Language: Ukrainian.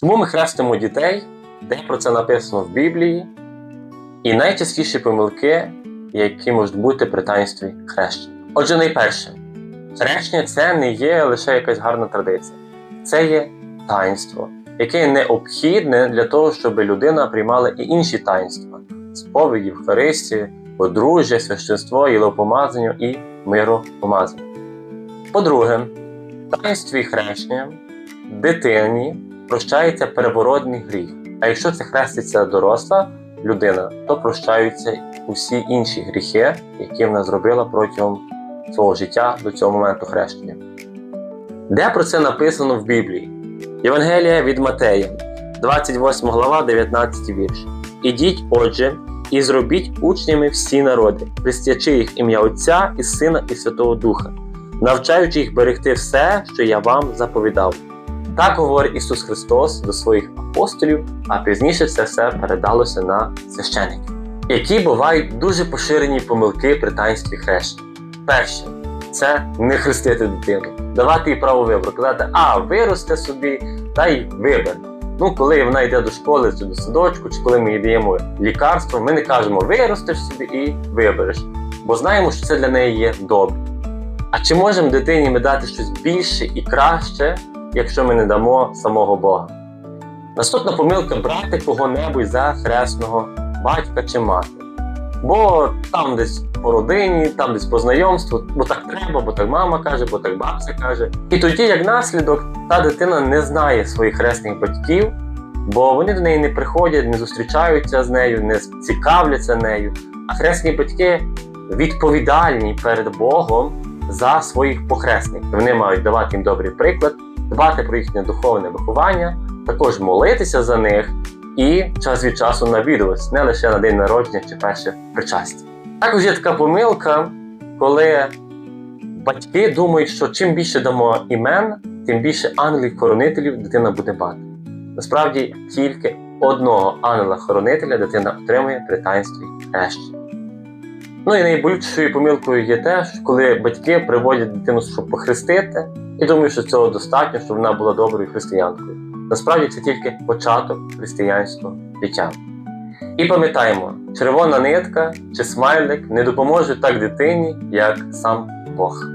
Чому ми хрестимо дітей, де про це написано в Біблії, і найчастіші помилки, які можуть бути при таїнстві хрещення. Отже, найперше, хрещення це не є лише якась гарна традиція, це є таїнство, яке необхідне для того, щоб людина приймала і інші таїнства сповіді, Евхаристії, подружжя, священство, єлопомазання і миропомазання. По-друге, таїнстві хрещення дитині прощається первородний гріх. А якщо це хреститься доросла людина, то прощаються усі інші гріхи, які вона зробила протягом свого життя до цього моменту хрещення. Де про це написано в Біблії? Євангелія від Матея, 28 глава, 19 вірш. Ідіть, отже, і зробіть учнями всі народи, хрестячи їх ім'я Отця і Сина і Святого Духа, навчаючи їх берегти все, що я вам заповідав. Так говорить Ісус Христос до своїх апостолів, а пізніше це все передалося на священиків, які бувають дуже поширені помилки при таїнстві хрещення. Перше це не хрестити дитину, давати їй право вибору, казати, а виросте собі та й вибере. Ну, коли вона йде до школи чи до садочку, чи коли ми їй даємо лікарство, ми не кажемо виростеш собі і вибереш, бо знаємо, що це для неї є добре. А чи можемо дитині ми дати щось більше і краще, якщо ми не дамо самого Бога? Наступна помилка брати кого-небудь за хресного батька чи мати. Бо там десь по родині, там десь по знайомству, бо так треба, бо так мама каже, бо так бабця каже. І тоді, як наслідок, та дитина не знає своїх хресних батьків, бо вони до неї не приходять, не зустрічаються з нею, не цікавляться нею. А хресні батьки відповідальні перед Богом за своїх похресників. Вони мають давати їм добрий приклад, дбати про їхнє духовне виховання, також молитися за них і час від часу навідуватися, не лише на день народження чи перше причастя. Також є така помилка, коли батьки думають, що чим більше дамо імен, тим більше ангелів-хоронителів дитина буде мати. Насправді тільки одного ангела-хоронителя дитина отримує при таїнстві хрещення. Ну і найбільшою помилкою є те, коли батьки приводять дитину, щоб похрестити, і думають, що цього достатньо, щоб вона була доброю християнкою. Насправді це тільки початок християнського життя. І пам'ятаємо, червона нитка чи смайлик не допоможе так дитині, як сам Бог.